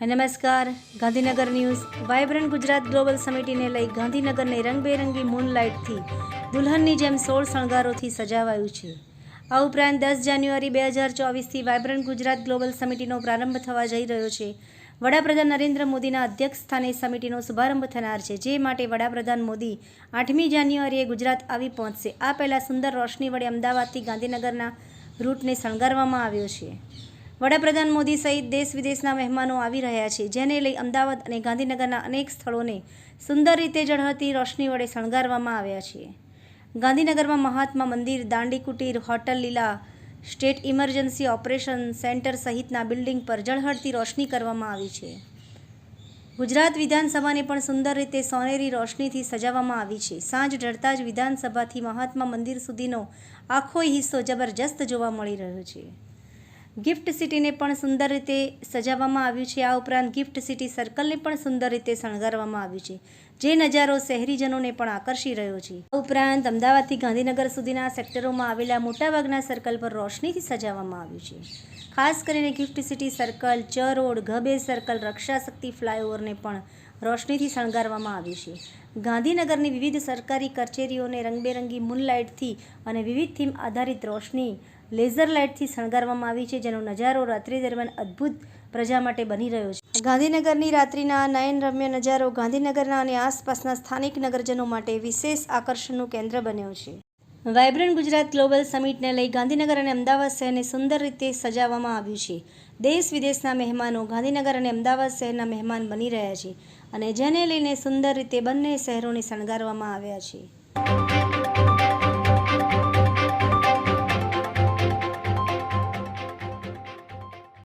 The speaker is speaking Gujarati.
નમસ્કાર. Gandhinagar news, vibrant Gujarat global સમિટીને લઈ ગાંધીનગરને રંગબેરંગી મૂનલાઇટથી દુલ્હનની જેમ સોળ શણગારોથી સજાવાયું છે. આ ઉપરાંત દસ જાન્યુઆરી બે હજાર ચોવીસથી વાયબ્રન્ટ ગુજરાત ગ્લોબલ સમિટીનો પ્રારંભ થવા જઈ રહ્યો છે. વડાપ્રધાન નરેન્દ્ર મોદીના અધ્યક્ષ સ્થાને સમિટીનો શુભારંભ થનાર છે, જે માટે વડાપ્રધાન મોદી આઠમી જાન્યુઆરીએ ગુજરાત આવી પહોંચશે. આ પહેલાં સુંદર રોશની વડે અમદાવાદથી ગાંધીનગરના રૂટને શણગારવામાં આવ્યો છે. વડાપ્રધાન મોદી સહિત દેશ વિદેશના મહેમાનો આવી રહ્યા છે, જેને લઈ અમદાવાદ અને ગાંધીનગરના અનેક સ્થળોને સુંદર રીતે ઝળહળતી રોશની વડે શણગારવામાં આવ્યા છે. ગાંધીનગરમાં Mahatma Mandir Dandi Kutir hotel Leela, state emergency operation centre સહિતના બિલ્ડિંગ પર ઝળહળતી રોશની કરવામાં આવી છે. ગુજરાત વિધાનસભાને પણ સુંદર રીતે સોનેરી રોશનીથી સજાવવામાં આવી છે. સાંજ ઢળતા જ વિધાનસભાથી મહાત્મા મંદિર સુધીનો આખો હિસ્સો જબરજસ્ત જોવા મળી રહ્યો છે. ગિફ્ટ સિટીને પણ સુંદર રીતે સજાવવામાં આવ્યું છે. આ ઉપરાંત ગિફ્ટ સિટી સર્કલને પણ સુંદર રીતે શણગારવામાં આવ્યું છે, જે નજારો શહેરીજનોને પણ આકર્ષી રહ્યો છે. આ ઉપરાંત અમદાવાદથી ગાંધીનગર સુધીના સેક્ટરોમાં આવેલા મોટાભાગના સર્કલ પર રોશનીથી સજાવવામાં આવ્યું છે. ખાસ કરીને ગિફ્ટ સિટી સર્કલ ચ રોડ ગબે સર્કલ રક્ષા શક્તિ ફ્લાયઓવરને પણ રોશનીથી શણગારવામાં આવી છે. ગાંધીનગરની વિવિધ સરકારી કચેરીઓને રંગબેરંગી મૂનલાઇટથી અને વિવિધ થીમ આધારિત રોશની લેઝર લાઇટથી શણગારવામાં આવી છે, જેનો નજારો રાત્રિ દરમિયાન અદ્ભુત પ્રજા માટે બની રહ્યો છે. ગાંધીનગરની રાત્રિના નયનરમ્ય નજારો ગાંધીનગરના અને આસપાસના સ્થાનિક નગરજનો માટે વિશેષ આકર્ષણનું કેન્દ્ર બન્યો છે. વાયબ્રન્ટ ગુજરાત ગ્લોબલ સમિટને લઈ ગાંધીનગર અને અમદાવાદ શહેરને સુંદર રીતે સજાવવામાં આવ્યું છે. દેશ વિદેશના મહેમાનો ગાંધીનગર અને અમદાવાદ શહેરના મહેમાન બની રહ્યા છે અને જેને લઈને સુંદર રીતે બંને શહેરોને શણગારવામાં આવ્યા છે.